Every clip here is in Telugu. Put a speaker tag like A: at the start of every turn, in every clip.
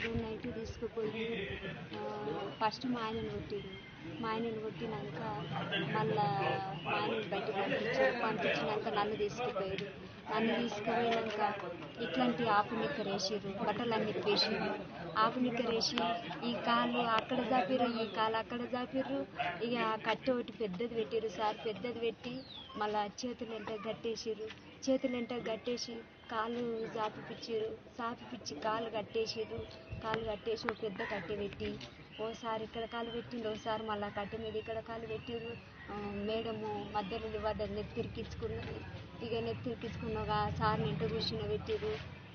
A: సారు నైట్ తీసుకుపోయి ఫస్ట్ మా ఆయనను కొట్టిరు మా ఆయనను కొట్టినాక మళ్ళా మా ఆయనను బయట పంపించారు. పంపించినాక నన్ను తీసుకుపోయారు. నన్ను తీసుకుపోయినాక ఇట్లాంటి ఆపు నిక్కరేసిర్రు బట్టలన్నీ వేసిర్రు ఆపు నిక్కరేసి ఈ కాలు అక్కడ జాపిర్రు ఈ కాలు అక్కడ జాపిర్రు ఇక కట్టె ఒకటి పెద్దది పెట్టిర్రు సార్. పెద్దది పెట్టి మళ్ళా చేతులు ఎంట గట్టేసిర్రు చేతులు ఎంట గట్టేసి కాళ్ళు జాపిపిచ్చిర్రు జాపిపిచ్చి కాలు కట్టేసిర్రు. కాలు కట్టేసి ఒక పెద్ద కట్టె పెట్టి ఓసారి ఇక్కడ కాలు పెట్టిండు ఓసారి మళ్ళీ కట్టు మీద ఇక్కడ కాలు పెట్టిండ్రు మేడము మధ్యలో వద్ద నెత్తిరికించుకున్నది ఇక నెత్తిరికించుకున్నాక సార్ ఇంట కూర్చుని పెట్టిరు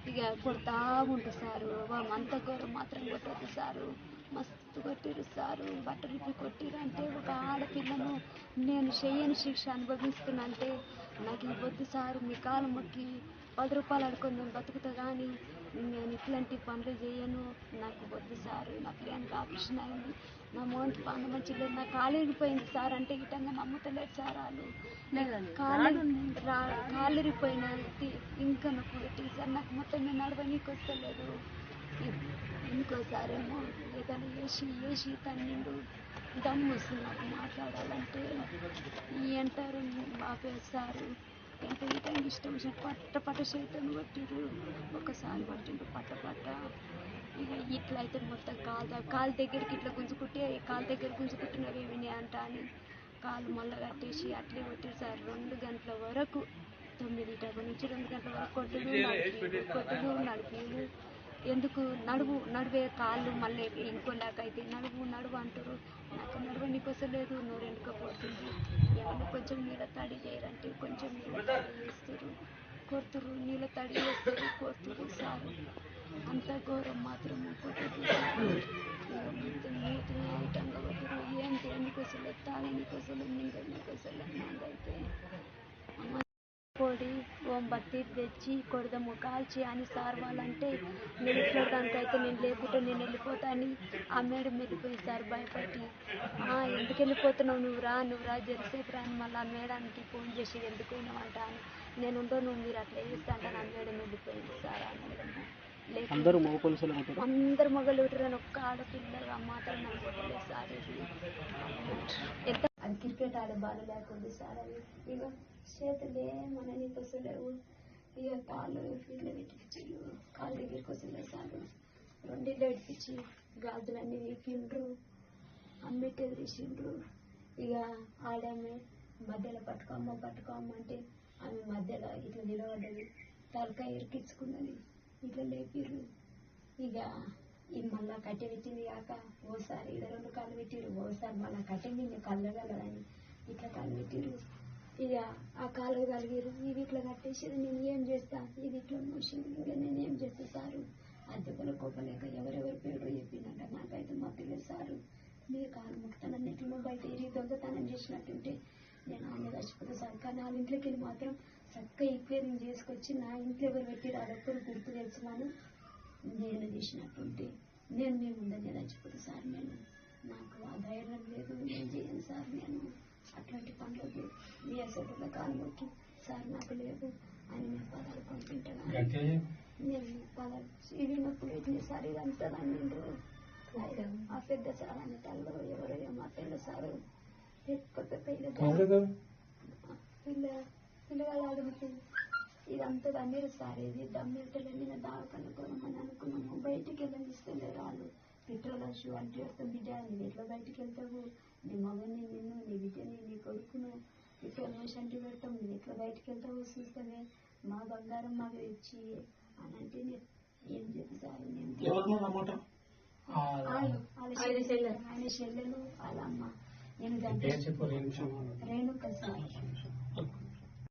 A: ఇక కొడతా ఉంటుంది సారు అంత ఘోరం మాత్రం కొట్టద్దు సారు. మస్తు కొట్టిరు సారు బట్టలు ఇప్పి కొట్టిరు అంటే ఒక ఆడపిల్లను నేను చెయ్యని శిక్ష అనుభవిస్తున్నా అంటే నాకు ఈ వద్దు సారు మీ కాలు మొక్కి పది రూపాయలు అడుకొని నేను బతుకుతా కానీ నేను ఇట్లాంటి పనులు చేయను. నాకు వద్దు సారు నా పిల్లలకి ఆపరేషన్ అయింది. నా మోహన్ పండు మంచిగా నా కాలు ఇరిగిపోయింది సార్. అంటే గిట్టంగా నమ్ముతలేదు సార్ వాళ్ళు. కాలు కాలు ఇరిగిపోయిన ఇంకా నొప్పి పెట్టి సార్ నాకు మొత్తం నేను నడవనీకి వస్తలేదు. ఇంకోసారేమో ఏదైనా వేసి వేసి తన్నిండు. దమ్ము వస్తుంది నాకు మాట్లాడాలంటే. ఈ అంటారు ఆపేస్తారు ఎంత ఇటంగా ఇష్టం. వచ్చిన పట్ట పట్ట చేతను పట్టిండ్రు ఒకసారి పట్టిండ్రు పట్ట పట్ట. ఇక ఇట్లా అయితే మొత్తం కాలు కాలు దగ్గరికి ఇట్లా గుంజుకుంటే కాలు దగ్గర గుంజుకుంటున్నారేమి అంట అని కాలు మళ్ళీ కట్టేసి అట్లే కొట్టారు సార్ రెండు గంటల వరకు తొమ్మిది టైం నుంచి రెండు గంటల వరకు కొట్టుడు నడిపి కొట్టుడు నడిపి ఎందుకు నడువు నడివే కాళ్ళు మళ్ళీ ఇంకోలాకైతే నడువు నడువు అంటారు. నాకు నడువు నీకు వస్తలేదు నోరు ఎండుకపోతుంది ఏమన్నా కొంచెం నీళ్ళ తడి చేయరంటే కొంచెం నీళ్ళ తడి చేస్తారు. కొడుతురు నీళ్ళ తడి చేస్తారు కొడుతురు సారు. అంత ఘోరం మాత్రం కొట్టదు మూతి ఐటంగా కొట్టరు ఏంటి? ఎందుకు వస్తలేదు తాగనీకి వస్తలేదు పొడి ఓం బట్టి తెచ్చి కొడదాము కాల్చి అని సార్ వాళ్ళంటే నేను నేను లేకుంటే నేను వెళ్ళిపోతాను ఆ మేడం వెళ్ళిపోయింది సార్ భయపడి "ఆ, ఎందుకు వెళ్ళిపోతున్నావు? నువ్వు రా నువ్వు రా జరిసేపు రా అని మళ్ళీ ఆ మేడానికి ఫోన్ చేసి ఎందుకు పోయినావంట? అని నేను ఉండో నువ్వు మీరు అట్లా చేస్తా అంటే నా మేడం వెళ్ళిపోయింది సార్ ఆ మేడం.
B: అందరూ మగ పోలీసులు ఉంటారు?
A: అందరు మొగలు ఉంటారని ఒక్క ఆడపిల్లగా మాత్రం నాకు సార్ ఎంత అది క్రికెట్ ఆడే బాధ లేకుండా సార్ అది. ఇక చేతులే మన నీకు వస్తలేవు ఇక కాళ్ళు ఇట్లా పెట్టించు కాళ్ళ దగ్గరికి వస్తలేదు సార్? రెండిళ్ళు పెట్టించి గాజులన్నీ వీకిండ్రు అమ్మికి తీసిండ్రు. ఇక ఆడమే మధ్యలో పట్టుకోమ్మ పట్టుకోమ్మ అంటే ఆమె మధ్యలో ఇట్లా నిలబడ్డది. తలకాయ ఇరికించుకున్నది. ఇట్లా లేపిర్రు. ఇక ఈ మళ్ళా కట్టె పెట్టింది కాక ఓసారి ఇది రెండు కాళ్ళు పెట్టిర్రు ఓసారి మళ్ళా నేను కళ్ళు కళ్ళగలదని ఇట్లా కాళ్ళు పెట్టిరు ఇక ఆ కాలువ కలిగిరు ఇవి ఇట్లా కట్టేసి నేను ఏం చేస్తా? ఇది ఇట్లా మూసింది ఇంకా నేను ఏం చేస్తా సారు? అద్దెపల కోపలేక ఎవరెవరి పేరు చెప్పిందంట నాకైతే మా పిల్లలు సారు. మీ కాలు ముక్తానని ఎట్లా బయట ఇరి దొంగతనం చేసినట్టుంటే నేను ఆమె చచ్చిపోతే సార్ కానీ వాళ్ళ ఇంట్లోకి వెళ్ళి మాత్రం చక్కగా ఈక్వేరింగ్ చేసుకొచ్చి నా ఇంట్లో ఎవరు పెట్టిరు అదొక్కరు గుర్తు తెలిసినాను నేను తీసినట్టుంటే నేను మీ ముందని చచ్చిపోతే సార్ నేను. నాకు ఆ ధైర్యం లేదు నేను చేయను సార్ నేను. అట్లాంటి పనులకు మీ అసలు మొక్కి సార్ నాకు లేదు. అని నేను పదాలు పంపింటాను నేను పదాలు ఇది నొప్పులు ఇట్లా సార్ ఇదంతా నన్ను ఆ పెద్ద సార్ అని తల్లు ఎవరో మా పెద్ద సారు. కొత్త పెద్ద పిల్ల పిల్లగాళ్ళు అడుగుతుంది ఇదంతా దమ్మేరు సార్ ఇది దమ్మేటలో నేను దావకన్నా కొనమని అనుకున్నాము. బయటికి వెళ్ళనిస్తలే రాళ్ళు. పెట్రోల్ షూ అంటే వస్తాం బిడ్డ. నువ్వు ఎట్లా బయటికి వెళ్తావు నీ మగని నిన్ను నీ బిడ్డని నీ కొడుకును. పెట్రోల్ వేసి అంటే పెడతాం? నువ్వు ఎట్లా బయటికి వెళ్తావో చూస్తామే మా బంగారం మాకు తెచ్చి అని అంటే నేను ఏం చెల్లెలు ఆయన చెల్లెలు వాళ్ళ అమ్మ. నేను రేణుక సార్.